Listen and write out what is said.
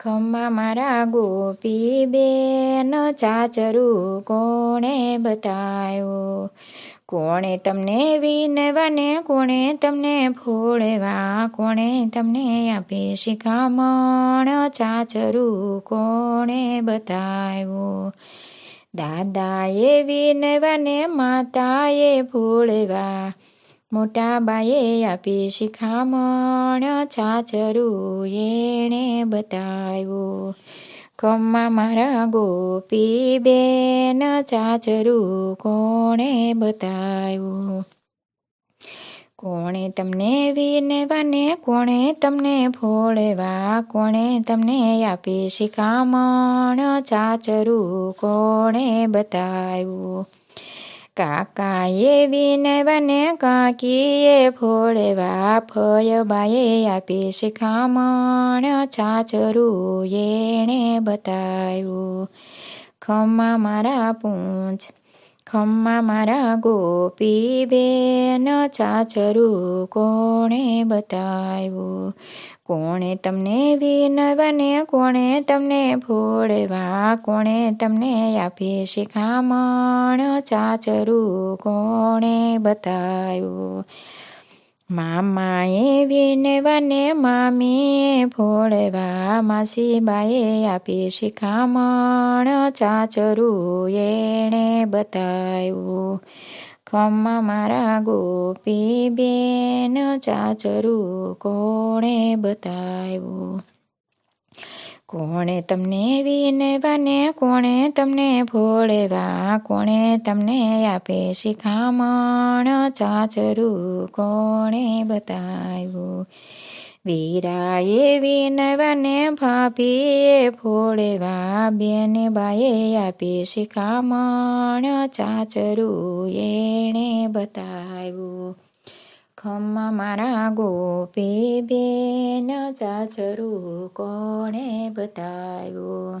ખમ્મા મારા ગોપી બેન, ચાચરું કોણે બતાવ્યું કોણે તમને વિનવાને કોણે તમને ફોડવા? કોણે તમને આપે શિખામણ? ચાચરું કોણે બતાવ્યો દાદાએ વિનવાને માતાએ ફોડવા મોટા બાએ આપી શિખામણ છાછરું એણે બતાવ્યું. ખમ્મા મારા ગોપી બેન ચાચરું કોણે બતાવ્યું? કોણે તમને વિનવાને, કોણે તમને ફોડવા કોણે તમને આપી શિખામણ ચાચરું કોણે બતાવ્યું? કાકાએ વિનવાને કાકીએ ફોડવા ફયબાએ આપી શિખામણ છાછરું એણે બતાવ્યું. ખમા મારા પૂંછ ખમ્મા મારા ગોપી બેન ચાચરું કોણે બતાવ્યું? કોણે તમને વિનવને, કોણે તમને ભોળવા, કોણે તમને આપે શિખામણ? ચાચરું કોણે બતાવ્યું? મામાએ વિનવને મામીએ ફોડવા માસીબાએ આપી શિખામણ ચાચરું એણે બતાવ્યું. ખમ્મા મારા ગોપી બેન ચાચરું કોણે બતાવ્યું? કોણે તમને વિનવાને કોણે તમને ભોળવા, કોણે તમને આપે શિખામણ, ચાચરું કોણે બતાવ્યું? વીરાએ વિનવાને ભાભીએ ભોળવા, બેન બાએ આપી શિખામણ, ચાચરું એણે બતાવ્યું. ખમ્મા મારા ગોપી બેન ચાચરું કોણે બતાવ્યું?